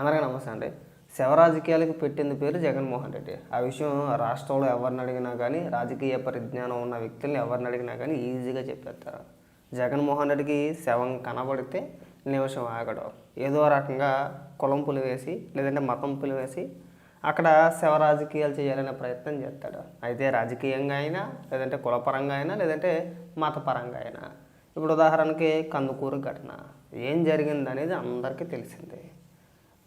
అందరికీ నమస్తే అండి. శవరాజకీయాలకు పెట్టింది పేరు జగన్మోహన్ రెడ్డి. ఆ విషయం రాష్ట్రంలో ఎవరిని అడిగినా కానీ రాజకీయ పరిజ్ఞానం ఉన్న వ్యక్తుల్ని ఎవరిని అడిగినా కానీ ఈజీగా చెప్పేస్తారు. జగన్మోహన్ రెడ్డికి శవం కనబడితే నిమిషం ఆగడం. ఏదో రకంగా కులం పులివేసి లేదంటే మతం పులివేసి అక్కడ శవ రాజకీయాలు చేయాలనే ప్రయత్నం చేస్తాడు. అయితే రాజకీయంగా అయినా లేదంటే కులపరంగా అయినా లేదంటే మతపరంగా అయినా. ఇప్పుడు ఉదాహరణకి కందుకూరు ఘటన. ఏం జరిగింది అనేది అందరికీ తెలిసిందే.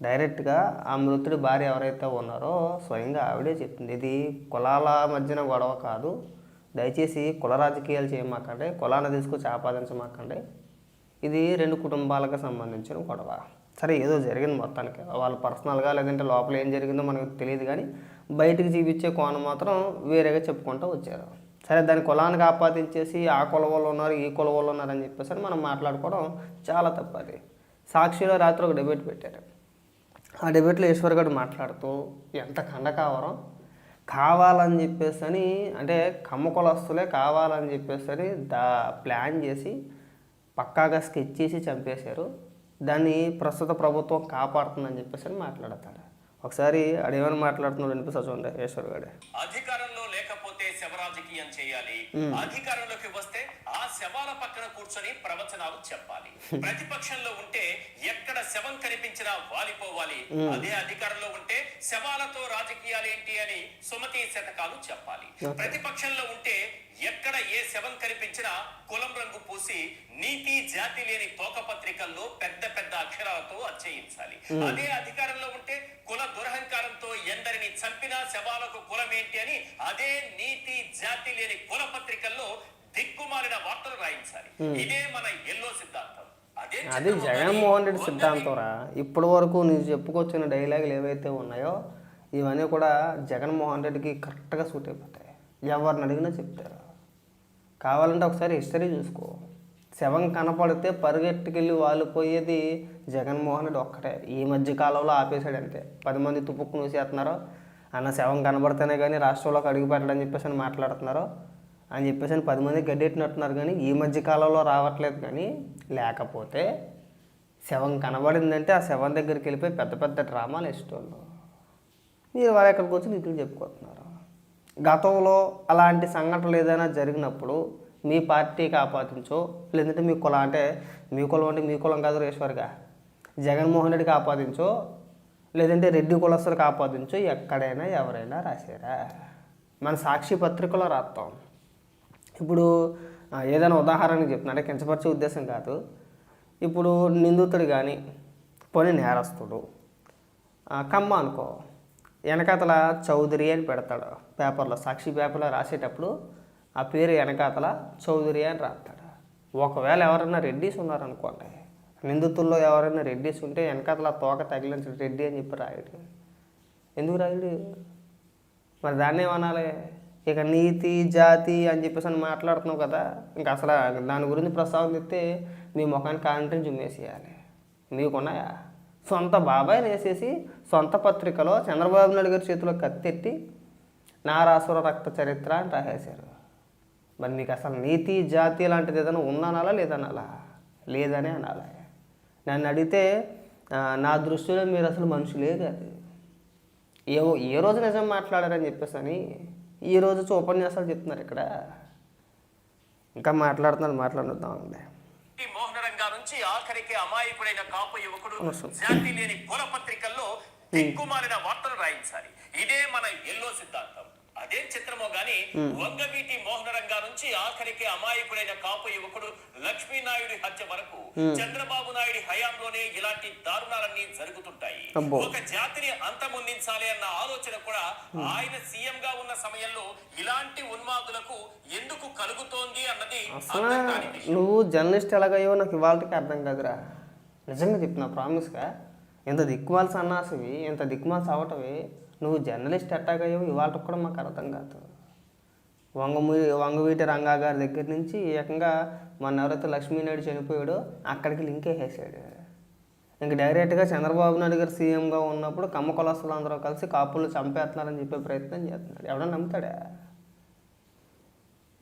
డైరెక్ట్గా ఆ మృతుడి భార్య ఎవరైతే ఉన్నారో స్వయంగా ఆవిడే చెప్తుంది. ఇది కులాల మధ్యన గొడవ కాదు. దయచేసి కుల రాజకీయాలు చేయమాకండి. కులాన్ని తీసుకొచ్చి ఆపాదించమాకండి. ఇది రెండు కుటుంబాలకు సంబంధించిన గొడవ. సరే ఏదో జరిగింది మొత్తానికి. వాళ్ళు పర్సనల్గా లేదంటే లోపల ఏం జరిగిందో మనకు తెలియదు కానీ బయటికి చూపించే కోణం మాత్రం వేరేగా చెప్పుకుంటూ వచ్చారు. సరే దాని కులానికి ఆపాదించేసి ఆ కుల వాళ్ళు ఉన్నారు ఈ కుల వాళ్ళు ఉన్నారు అని చెప్పేసి మనం మాట్లాడుకోవడం చాలా తప్పది సాక్షిలో రాత్రి ఒక డిబేట్ పెట్టారు. ఆ డిబేట్లో ఈశ్వర్ గారు మాట్లాడుతూ ఎంత ఖండకావరం కావాలని చెప్పేసి అని అంటే కమ్మ కులస్తులే కావాలని చెప్పేసి అని దా ప్లాన్ చేసి పక్కాగా స్కెచ్ చేసి చంపేశారు. దాన్ని ప్రస్తుత ప్రభుత్వం కాపాడుతుందని చెప్పేసి అని మాట్లాడతాడు ఒకసారి అడేమని మాట్లాడుతున్నాడు అనిపిస్తా చూడండి ఈశ్వర్ గారు అధికారంలో లేకపోతే శవ రాజకీయం చేయాలి అధికారంలోకి వస్తే ఆ శవాల పక్కన కూర్చొని ప్రవచనాలు చెప్పాలి. ప్రతిపక్షంలో ఉంటే ఎక్కడ శవం కనిపించినా వాలిపోవాలి. అదే అధికారంలో ఉంటే శవాలతో రాజకీయాలు ఏంటి అని సుమతి శతకాలు చెప్పాలి. ప్రతిపక్షంలో ఉంటే ఎక్కడ ఏ శవం కనిపించినా కులం రంగు పూసి నీతి జాతి లేని తోక పత్రికల్లో పెద్ద పెద్ద అక్షరాలతో అచ్చయించాలి అదే అధికారంలో ఉంటే కుల దురహంకారంతో ఎందరిని చంపినా శవాలకు కులం ఏంటి అని అదే నీతి జాతి లేని కుల పత్రికల్లో దిక్కుమాలిన వార్తలు రాయించాలి. ఇదే మన ఎల్లో సిద్ధాంతం. అదే అది జగన్మోహన్ రెడ్డి సిద్ధాంతంరా. ఇప్పటి వరకు నువ్వు చెప్పుకొచ్చిన డైలాగులు ఏవైతే ఉన్నాయో ఇవన్నీ కూడా జగన్మోహన్ రెడ్డికి కరెక్ట్గా సూట్ అయిపోతాయి. ఎవరిని అడిగినా చెప్తారు. కావాలంటే ఒకసారి హిస్టరీ చూసుకో. శవం కనపడితే పరిగెట్టుకెళ్ళి వాలిపోయేది జగన్మోహన్ రెడ్డి ఒక్కటే. ఈ మధ్య కాలంలో ఆపేశాడు అంతే. పది మంది తుప్పుకు నూసేస్తున్నారో అన్న శవం కనబడితేనే కానీ రాష్ట్రంలోకి అడుగుపెట్టడని చెప్పేసి అని మాట్లాడుతున్నారు. అని చెప్పేసి అని పది మంది గడ్డెట్టినట్టున్నారు కానీ ఈ మధ్య కాలంలో రావట్లేదు కానీ లేకపోతే శవం కనబడిందంటే ఆ శవం దగ్గరికి వెళ్ళిపోయి పెద్ద పెద్ద డ్రామాలు ఇష్టం మీరు వారు ఎక్కడికి వచ్చి నీతులు చెప్పుకుంటున్నారు. గతంలో అలాంటి సంఘటనలు ఏదైనా జరిగినప్పుడు మీ పార్టీకి ఆపాదించో లేదంటే మీ కులం అంటే మీ కులం అంటే మీ కులం కాదు ఈశ్వర్గా జగన్మోహన్ రెడ్డికి ఆపాదించో లేదంటే రెడ్డి కులస్తులకు ఆపాదించో ఎక్కడైనా ఎవరైనా రాశారా? మన సాక్షి పత్రికలో రాస్తాం. ఇప్పుడు ఏదైనా ఉదాహరణకి చెప్తున్నా అంటే కించపరిచే ఉద్దేశం కాదు. ఇప్పుడు నిందితుడు కానీ పోనీ నేరస్తుడు కమ్మ అనుకో వెనకాతల చౌదరి అని పెడతాడు. పేపర్లో సాక్షి పేపర్లో రాసేటప్పుడు ఆ పేరు వెనకాతల చౌదరి అని రాస్తాడు. ఒకవేళ ఎవరైనా రెడ్డీస్ ఉన్నారనుకోండి నిందితుల్లో ఎవరైనా రెడ్డీస్ ఉంటే వెనకాతల తోక తగిలించిన రెడ్డి అని చెప్పి రాయడు. ఎందుకు రాయుడు? మరి దాన్ని ఏమనాలి? ఇక నీతి జాతి అని చెప్పేసి అని మాట్లాడుతున్నావు కదా ఇంకా అసలు దాని గురించి ప్రస్తావన తెస్తే నీ ముఖానికి కాంటెంట్ జుమ్మేసేయాలి. నీకున్నాయా? సొంత బాబాయ్ వేసేసి సొంత పత్రికలో చంద్రబాబు నాయుడు గారి చేతిలో కత్తెట్టి నారాసుర రక్త చరిత్ర అని రాసేశారు. మరి నీకు అసలు నీతి జాతి లాంటిది ఏదైనా ఉందనాలా లేదనాలా? లేదనే అనాలి? నన్ను అడిగితే నా దృష్టిలో మీరు అసలు మనుషులే కాదు ఏ ఏ రోజు నిజం మాట్లాడారని చెప్పేసి అని ఈ రోజు ఉపన్యాసాలు చెప్తున్నారు ఇక్కడ. ఇంకా మాట్లాడుతున్నారు మాట్లాడుద్దాం అండి ఈ మోహన రంగా నుంచి ఆఖరికి అమాయకుడైన కాపు యువకుడు. జాతి లేని కుల పత్రికల్లో దిక్కుమాలిన వార్తలు రాయించాలి. ఇదే మన ఎల్లో సిద్ధాంతం. అదే చిత్రమో గాని వంగవీటి మోహన రంగా నుంచి ఆఖరికి అమాయకుడైన కాపు యువకుడు లక్ష్మీనాయుడి హత్య వరకు చంద్రబాబు నాయుడి హయాంలోనే ఇలాంటి దారుణాలన్నీ జరుగుతుంటాయి. ఒక జాతిని అంతమొందించాలి అన్న ఆలోచన కూడా ఆయన సీఎం గా ఉన్న సమయంలో ఇలాంటి ఉన్మాదులకు ఎందుకు కలుగుతోంది అన్నది. నువ్వు జర్నలిస్ట్ ఎలాగయ్యో నాకు ఇవాళకి అర్థం కాదురా. నిజంగా చెప్తున్నా ప్రామిస్గా ఇంత దిక్కుమాల సన్నాసివి ఇంత దిక్కుమాల అవటవి నువ్వు జర్నలిస్ట్ ఎట్టాగయ్యో ఇవాళ కూడా మాకు అర్థం కాదు. వంగమూ వంగవీటి రంగా గారి దగ్గర నుంచి ఏకంగా మన ఎవరైతే లక్ష్మీనాయుడు చనిపోయాడో అక్కడికి లింక్ వేసేసాడు ఇంక డైరెక్ట్గా చంద్రబాబు నాయుడు గారు సీఎంగా ఉన్నప్పుడు కమ్మ కులస్తులు అందరూ కలిసి కాపులు చంపేస్తున్నారని చెప్పే ప్రయత్నం చేస్తున్నాడు. ఎవడన్నా నమ్ముతాడా?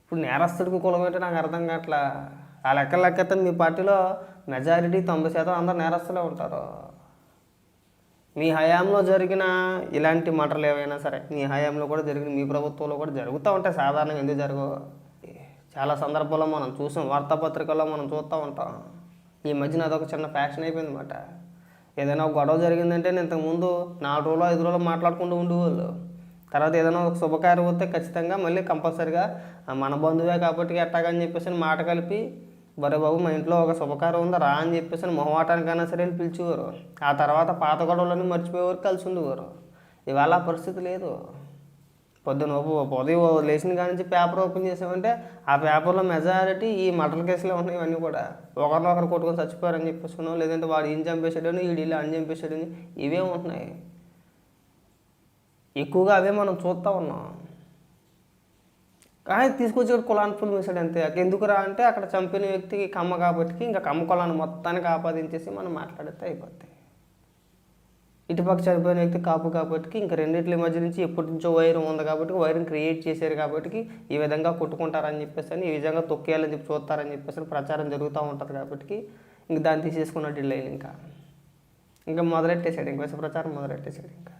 ఇప్పుడు నేరస్తుడికి కులం ఏంటో నాకు అర్థం కావట్లా. ఆ లెక్క లెక్కతే మీ పార్టీలో మెజారిటీ తొంభై శాతం అందరు నేరస్తులే ఉంటారు. మీ హయాంలో జరిగిన ఇలాంటి మటర్లు ఏవైనా సరే మీ హయాంలో కూడా జరిగిన మీ ప్రభుత్వంలో కూడా జరుగుతూ ఉంటాయి సాధారణంగా ఎందుకు జరగవు? చాలా సందర్భాల్లో మనం చూసాం వార్తాపత్రికల్లో మనం చూస్తూ ఉంటాం. ఈ మధ్యన అదొక చిన్న ఫ్యాషన్ అయిపోయింది అనమాట ఏదైనా ఒక గొడవ జరిగిందంటే నేను ఇంతకుముందు నాలుగు రోజులు ఐదు రోజులు మాట్లాడుకుంటూ ఉండేవాళ్ళు. తర్వాత ఏదైనా ఒక శుభకార్యం వస్తే ఖచ్చితంగా మళ్ళీ కంపల్సరిగా మన బంధువే కాబట్టి ఎట్టాగని చెప్పేసి మాట కలిపి బరే బాబు మా ఇంట్లో ఒక శుభకారం ఉందా? రా అని చెప్పేసి మొహమాటానికైనా సరే వెళ్ళి పిలిచేవారు. ఆ తర్వాత పాత గొడవలన్నీ మర్చిపోయేవారు కలిసి ఉండేవారు ఇవాళ ఆ పరిస్థితి లేదు. పొద్దున ఉ- ఉదయం లేచిన కాడి నుంచి పేపర్ ఓపెన్ చేసామంటే ఆ పేపర్లో మెజారిటీ ఈ మటన్ కేసులు ఉన్నాయి ఇవన్నీ కూడా. ఒకరినొకరు కొట్టుకొని చచ్చిపోయారని చెప్పేసుకున్నాం లేదంటే వాడు ఈయన చంపేసాడని వీడు ఇలా అని చంపేసాడని ఇవే ఉంటున్నాయి. ఎక్కువగా అవే మనం చూస్తూ ఉన్నాం. కానీ తీసుకొచ్చి కులాన్ కులాన్ని ఫుల్ వేసాడు అంతే. ఎందుకురా అంటే అక్కడ చంపిన వ్యక్తికి కమ్మ కాబట్టి ఇంకా కమ్మ కులాన్ని మొత్తానికి ఆపాదించేసి మనం మాట్లాడితే అయిపోతాయి ఇటుపక్క చనిపోయిన వ్యక్తి కాపు కాబట్టి ఇంకా రెండింటి మధ్య నుంచి ఎప్పటి నుంచో వైరం ఉంది కాబట్టి వైరం క్రియేట్ చేశారు కాబట్టి ఈ విధంగా కొట్టుకుంటారని చెప్పేసి అని ఈ విధంగా తొక్కేయాలని చెప్పి చూస్తారని చెప్పేసి ప్రచారం జరుగుతూ ఉంటుంది కాబట్టి ఇంక దాన్ని తీసేసుకున్నట్టు ఇల్లు ఇంకా. ఇంకా మొదలెట్టేశాడు ఇంకా ప్రచారం మొదలెట్టేశాడు ఇంకా.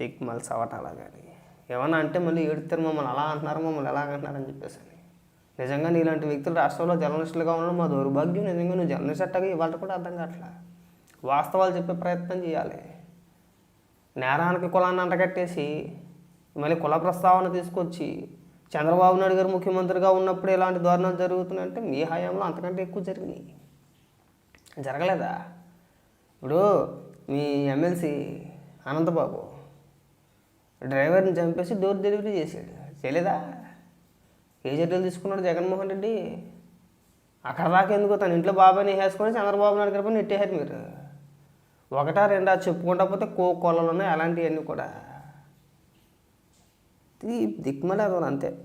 దిక్ మళ్ళీ కానీ ఏమన్నా అంటే మళ్ళీ ఏడుతారు మమ్మల్ని అలా అంటున్నారు మమ్మల్ని ఎలా అంటున్నారు అని చెప్పేసి అని. నిజంగా నీలాంటి వ్యక్తులు రాష్ట్రంలో జర్నలిస్టులుగా ఉండడం మా దౌర్భాగ్యం. నిజంగా నువ్వు జర్నలిస్ట్ అట్టగా ఇవాళ కూడా అర్థం కావట్లా? వాస్తవాలు చెప్పే ప్రయత్నం చేయాలి. నేరానికి కులాన్ని అంటగట్టేసి మళ్ళీ కుల ప్రస్తావన తీసుకొచ్చి చంద్రబాబు నాయుడు గారు ముఖ్యమంత్రిగా ఉన్నప్పుడు ఇలాంటి దారుణాలు జరుగుతున్నాయంటే మీ హయాంలో అంతకంటే ఎక్కువ జరిగినాయి. జరగలేదా? ఇప్పుడు మీ ఎమ్మెల్సీ అనంతబాబు డ్రైవర్ని చంపేసి డోర్ డెలివరీ చేశాడు. చేయలేదా? ఏ చర్యలు తీసుకున్నాడు జగన్మోహన్ రెడ్డి. అక్కడ దాకా ఎందుకు తన ఇంట్లో బాబాయ్ని వేసుకొని చంద్రబాబు నాయుడు గారి పని నెట్టేశారు మీరు. ఒకటా రెండా చెప్పుకుంటా పోతే కో కొలలు ఉన్నాయి అలాంటివన్నీ కూడా. ఇది అంతే.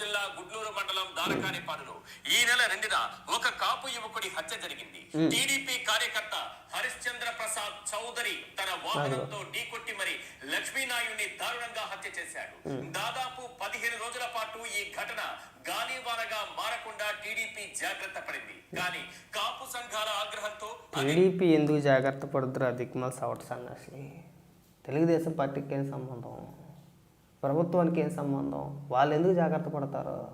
జిల్లా గుడ్లూరు మండలం దారకానిపాడులో ఈ నెల రెండున ఒక కాపు యువకుడి హత్య జరిగింది. టీడీపీ కార్యకర్త హరిశ్చంద్ర ప్రసాద్ చౌదరి తన వాహనంతో ఢీకొట్టి మరి లక్ష్మీనాయుడిని దారుణంగా హత్య చేశాడు. దాదాపు పదిహేను రోజుల పాటు ఈ ఘటన గాలివానగా మారకుండా టీడీపీ జాగ్రత్త పడింది. కానీ కాపు సంఘాల ఆగ్రహంతో టీడీపీ ఎందుకు జాగ్రత్త పడుతురా దిక్కుమల సవట సన్నాసి తెలుగుదేశం పార్టీకి సంబంధం? ప్రభుత్వానికి ఏం సంబంధం? వాళ్ళు ఎందుకు జాగ్రత్త పడతారు?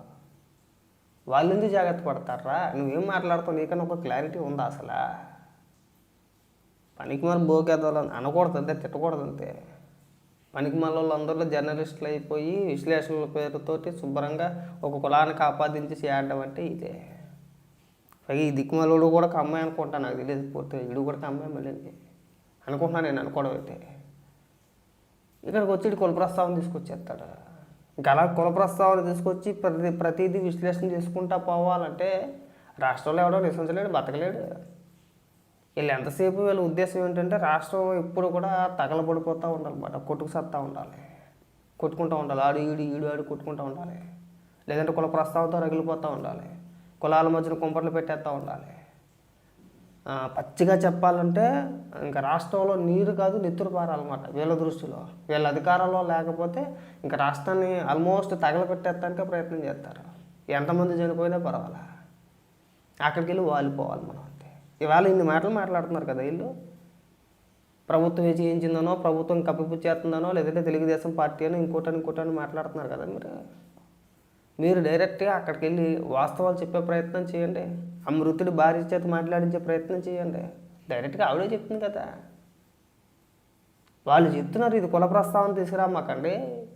వాళ్ళు ఎందుకు జాగ్రత్త పడతారా? నువ్వేం మాట్లాడుతావు నీకన్నా ఒక క్లారిటీ ఉందా అసలు? పనికి మన బోకేదాలు అనకూడదు అంతే తిట్టకూడదు అంతే. పనికి మన వాళ్ళు జర్నలిస్టులు అయిపోయి విశ్లేషణల పేరుతోటి శుభ్రంగా ఒక కులానికి ఆపాదించి చేయడం అంటే ఇదే. పైగా ఈ దిక్కుమలోడు కూడా ఒక అమ్మాయి అనుకుంటాను నాకు తెలియదు పూర్తిగా. ఇడు కూడా అమ్మాయి మళ్ళీ. అనుకుంటున్నాను నేను అనుకోవడం అయితే. ఇక్కడికి వచ్చి కుల ప్రస్తావన తీసుకొచ్చేస్తాడు? ఇంకా అలా కుల ప్రస్తావన తీసుకొచ్చి ప్రతి ప్రతిదీ విశ్లేషణ చేసుకుంటా పోవాలంటే రాష్ట్రంలో ఎవడో నివసించలేడు బతకలేడు. వీళ్ళు ఎంతసేపు వీళ్ళ ఉద్దేశం ఏంటంటే రాష్ట్రం ఎప్పుడు కూడా తగలబడిపోతూ ఉండాలన్నమాట కొట్టుకు సత్తా ఉండాలి. కొట్టుకుంటూ ఉండాలి ఆడు ఈడు ఈడు ఆడు కొట్టుకుంటూ ఉండాలి. లేదంటే కుల ప్రస్తావంతో రగిలిపోతూ ఉండాలి. కులాల మధ్యన కుంపర్లు పెట్టేస్తూ ఉండాలి. పచ్చిగా చెప్పాలంటే ఇంకా రాష్ట్రంలో నీరు కాదు నెత్తురు పారాలన్నమాట. వీళ్ళ దృష్టిలో. వీళ్ళ అధికారంలో లేకపోతే ఇంకా రాష్ట్రాన్ని ఆల్మోస్ట్ తగలపెట్టేస్తానికే ప్రయత్నం చేస్తారు. ఎంతమంది చనిపోయినా పర్వాలా? అక్కడికి వెళ్ళి వాలిపోవాలి మనం అంతే. ఇవాళ ఇన్ని మాటలు మాట్లాడుతున్నారు కదా వీళ్ళు. ప్రభుత్వం విజయించిందనో చేయించిందనో ప్రభుత్వం కప్పిపుచ్చేస్తుందనో లేదంటే తెలుగుదేశం పార్టీ అని ఇంకోటని ఇంకోటని మాట్లాడుతున్నారు కదా మీరు. మీరు డైరెక్ట్గా అక్కడికి వెళ్ళి వాస్తవాలు చెప్పే ప్రయత్నం చేయండి. ఆ మృతుడు భార్య చేత మాట్లాడించే ప్రయత్నం చేయండి. డైరెక్ట్గా ఆవిడే చెప్తుంది కదా. వాళ్ళు చెప్తున్నారు ఇది కుల ప్రస్తావన తీసుకురామాకండి.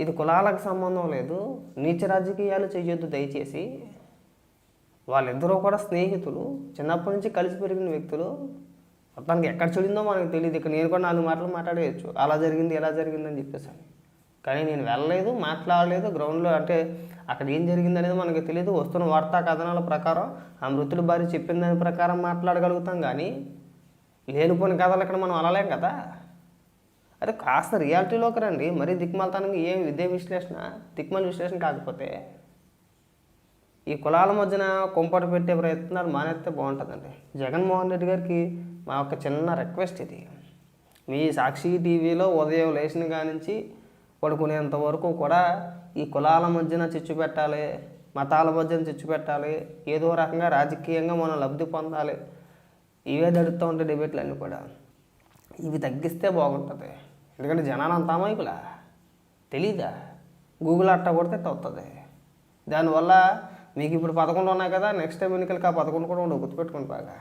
ఇది కులాలకు సంబంధం లేదు. నీచ రాజకీయాలు చేయొద్దు దయచేసి. వాళ్ళిద్దరూ కూడా స్నేహితులు. చిన్నప్పటి నుంచి కలిసి పెరిగిన వ్యక్తులు. మొత్తానికి ఎక్కడ చూడిందో మనకు తెలియదు ఇక్కడ నేను కూడా నాలుగు మాటలు మాట్లాడేయచ్చు. అలా జరిగింది ఎలా జరిగిందని చెప్పేసాను. చెప్పేసి కానీ నేను వెళ్ళలేదు మాట్లాడలేదు గ్రౌండ్లో అంటే అక్కడ ఏం జరిగింది అనేది మనకు తెలియదు వస్తున్న వార్తా కథనాల ప్రకారం ఆ మృతుడు భార్య చెప్పిన దాని ప్రకారం మాట్లాడగలుగుతాం కానీ లేనిపోని కథలు ఇక్కడ మనం అనలేం కదా. అదే కాస్త రియాలిటీలోకి రండి. మరీ దిక్మాలతనంగా ఏం విద్య విశ్లేషణ? దిక్మల విశ్లేషణ కాకపోతే ఈ కులాల మధ్యన కుంపట పెట్టే ప్రయత్నాలు మానేస్తే బాగుంటుందండి. జగన్మోహన్ రెడ్డి గారికి మా యొక్క చిన్న రిక్వెస్ట్ ఇది. మీ సాక్షి టీవీలో ఉదయం లేచిన కానించి పడుకునేంత వరకు కూడా ఈ కులాల మధ్యన చిచ్చు పెట్టాలి మతాల మధ్యన చిచ్చు పెట్టాలి ఏదో రకంగా రాజకీయంగా మనం లబ్ధి పొందాలి. ఇవే జరుగుతూ ఉంటాయి డిబేట్లు అన్నీ కూడా. ఇవి తగ్గిస్తే బాగుంటుంది. ఎందుకంటే జనాలు అంత అమాయకులా? తెలీదా? గూగుల్ అట్టా కొడితే ఇట్ట దానివల్ల మీకు ఇప్పుడు పదకొండు ఉన్నాయి కదా నెక్స్ట్ టైం ఎన్నికలకి ఆ పదకొండు కూడా ఉండవు గుర్తుపెట్టుకుని బాగా.